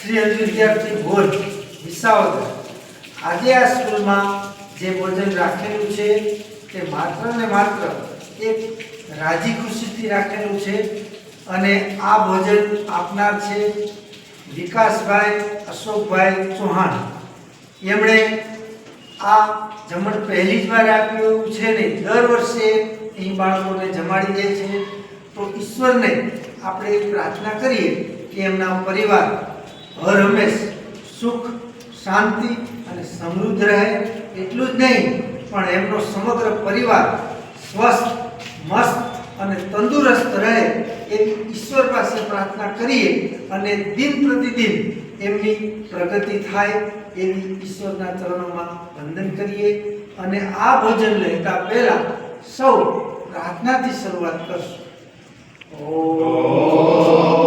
શ્રી હજુ વિદ્યાર્થી ભોજ વિસાવદર. આજે આ સ્કૂલમાં જે ભોજન રાખેલું છે, તે માત્ર ને માત્ર એક રાજી ખુશીથી રાખેલું છે અને આ ભોજન આપનાર છે વિકાસભાઈ અશોકભાઈ ચૌહાણ. એમણે આ જમણ પહેલી જ વાર આપ્યું છે નહીં દર વર્ષે અહીં બાળકોને જમાડી દે છે. તો ઈશ્વરને આપણે પ્રાર્થના કરીએ કે એમના પરિવાર હર હંમેશ સુખ, શાંતિ અને સમૃદ્ધ રહે, એટલું જ નહીં, પણ એમનો સમગ્ર પરિવાર સ્વસ્થ, મસ્ત અને તંદુરસ્ત રહે, એવી ઈશ્વર પાસે પ્રાર્થના કરીએ અને દિન પ્રતિદિન એમની પ્રગતિ થાય એવી ઈશ્વરના ચરણોમાં વંદન કરીએ અને આ ભોજન લેતા પહેલા સૌ પ્રાર્થનાથી શરૂઆત કરશું. ઓમ